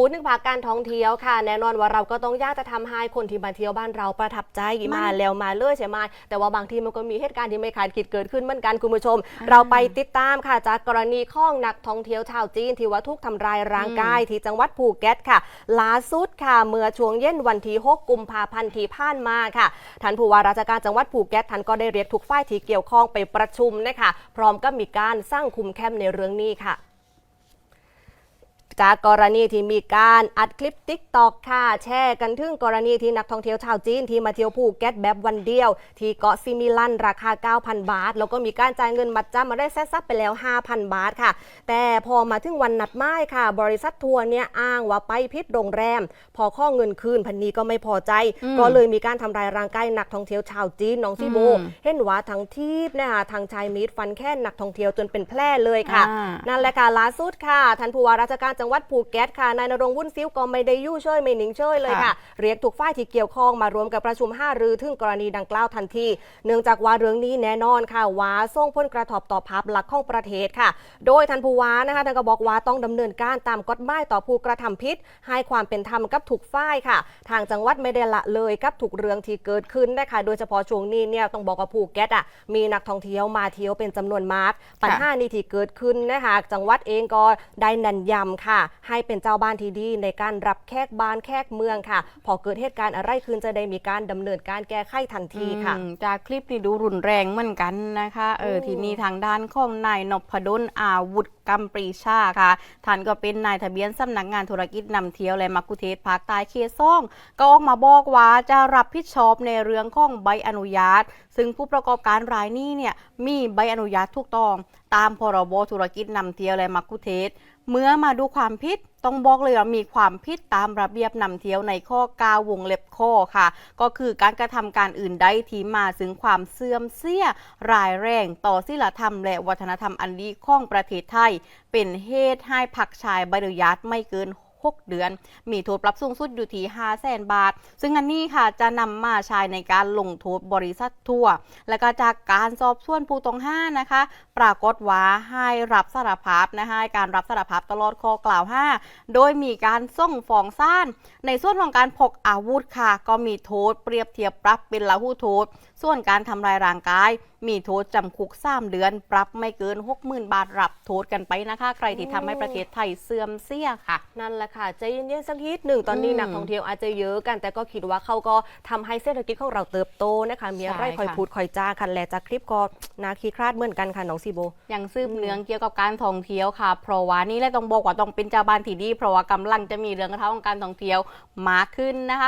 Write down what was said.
พูดถึงภาคการท่องเที่ยวค่ะ แน่นอนว่าเราก็ต้องอยากจะทำให้คนที่มาเที่ยวบ้านเราประทับใจมันมาแล้วมาเลื่อยใช่ไหมแต่ว่าบางทีมันก็มีเหตุการณ์ที่ไม่คาดคิดเกิดขึ้นเหมือนกันคุณผู้ชม เราไปติดตามค่ะ จากกรณีข้องนักท่องเที่ยวชาวจีนที่ว่าถูกทำร้ายร่างกายที่จังหวัดภูเก็ตค่ะล่าสุดค่ะ เมื่อช่วงเย็นวันที่ 6 กุมภาพันธ์ที่ผ่านมาค่ะท่านผู้ว่าราชการจังหวัดภูเก็ตท่านก็ได้เรียกทุกฝ่ายที่เกี่ยวข้องไปประชุมนะคะพร้อมก็มีการสร้างคุมแคมในเรื่องนี้ค่ะ จากกรณีที่มีการอัดคลิปติ๊กตอกค่ะ แชร์กันถึงกรณีที่นักท่องเที่ยวชาวจีนที่มาเที่ยวภูเก็ตแบบวันเดียว ที่เกาะซิมิลันราคา 9,000 บาท แล้วก็มีการจ่ายเงินมัดจำมาได้แซ่ซับไปแล้ว 5,000 บาทค่ะ แต่พอมาถึงวันนัดหมายค่ะ บริษัททัวร์เนี่ยอ้างว่าไปพิษโรงแรม พอข้อเงินคืนพันนี้ก็ไม่พอใจอืมก็เลยมีการทำลายร่างกายนักท่องเที่ยวชาวจีนน้องซิโบอืมเห็นว่าทั้งทีบนะคะทางชายมีดฟันแค่นักท่องเที่ยวจนเป็นแผลเลยค่ะอ่านั่นแหละค่ะล่าสุดค่ะท่านผู้ว่าราชการจังหวัดภูเก็ตค่ะ นายนรงค์วุ่นซิ้วก็ไม่ได้ยุ่ยเช่ยไม่หนิงเช่ยเลยค่ะ เรียกทุกฝ่ายที่เกี่ยวข้องมารวมกับประชุมห้ารือถึงกรณีดังกล่าวทันที เนื่องจากว่าเรื่องนี้แน่นอนค่ะว่าส่งผลกระทบต่อภาพลักษณ์ของประเทศค่ะ โดยท่านผู้ว่านะคะท่านก็บอกว่าต้องดำเนินการตามกฎหมายต่อผู้กระทำผิดให้ความเป็นธรรมกับทุกฝ่ายค่ะ ทางจังหวัดไม่ได้ละเลยกับทุกเรื่องที่เกิดขึ้นนะคะโดยเฉพาะช่วงนี้เนี่ยต้องบอกว่าภูเก็ตอะมีนักท่องเที่ยวมาเที่ยวเป็นจำนวนมากปัญหานี้ที่เกิดขึ้นนะคะจังหวัดเองก็ได้นันยำค่ะให้เป็นเจ้าบ้านที่ดีในการรับแขกบ้านแขกเมืองค่ะ พอเกิดเหตุการณ์อะไรขึ้นจะได้มีการดำเนินการแก้ไขทันทีค่ะอืมจากคลิปนี่ดูรุนแรงเหมือนกันนะคะเอออืมทีนี้ทางด้านของนายนพดลอาวุธกำปรีชาค่ะท่านก็เป็นนายทะเบียนสำนักงานธุรกิจนำเที่ยวและมักคุเทศภาคใต้เขตซ่องก็ออกมาบอกว่าจะรับผิดชอบในเรื่องของใบอนุญาต ซึ่งผู้ประกอบการรายนี้เนี่ยมีใบอนุญาตถูกต้อง ตามพรบธุรกิจนำเที่ยวและมักคุเทศ เมื่อมาดูความผิดต้องบอกเลยว่ามีความผิดตามระเบียบนำเที่ยวในข้อกาวงเล็บข้อค่ะ ก็คือการกระทำการอื่นใดที่มาถึงความเสื่อมเสียรายแรงต่อศีลธรรม และวัฒนธรรมอันดีของประเทศไทย เป็นเหตุให้ผักชายใบอนุญาตไม่เกิน 6 เดือน มีโทษปรับสูงสุดอยู่ที่5 0 0แสนบาท ซึ่งอันนี้ค่ะจะนำมาใช้ในการลงโทษบริษัททั่ว และก็จากการสอบสวนผู้ต้องห้านะคะ ปรากฏว่าให้รับสารภาพนะคะการรับสารภาพตลอดข้อกล่าวห้าโดยมีการส่งฟ้องศาลในส่วนของการพกอาวุธค่ะ ก็มีโทษเปรียบเทียบปรับเป็นละหูโทษ ส่วนการทำลายร่างกายมีโทษจำคุก3เดือน ปรับไม่เกิน 60,000 บาทรับโทษกันไปนะคะ ใครที่ทำให้ประเทศไทยเสื่อมเสียค่ะ นั่นแหละค่ะ ใจเย็นๆสักนิดหนึ่งตอนนี้อืมนักท่องเที่ยวอาจจะเยอะกัน แต่ก็คิดว่าเขาก็ทำให้เศรษฐกิจของเราเติบโตนะคะ มีอะไรใช่คอยค่ะพูดคอยจ้าคันแลจากคลิปก็นาคีคลาดเหมือนกันค่ะน้องซีโบ ยังซืบเนืองเกี่ยวกับการท่องเที่ยวค่ะ เพราะว่านี่แหละต้องบอกว่าต้องเป็นเจ้าบ้านที่ดี เพราะว่ากำลังจะมีเรื่องกระทบของการท่องเที่ยวมากขึ้นนะคะ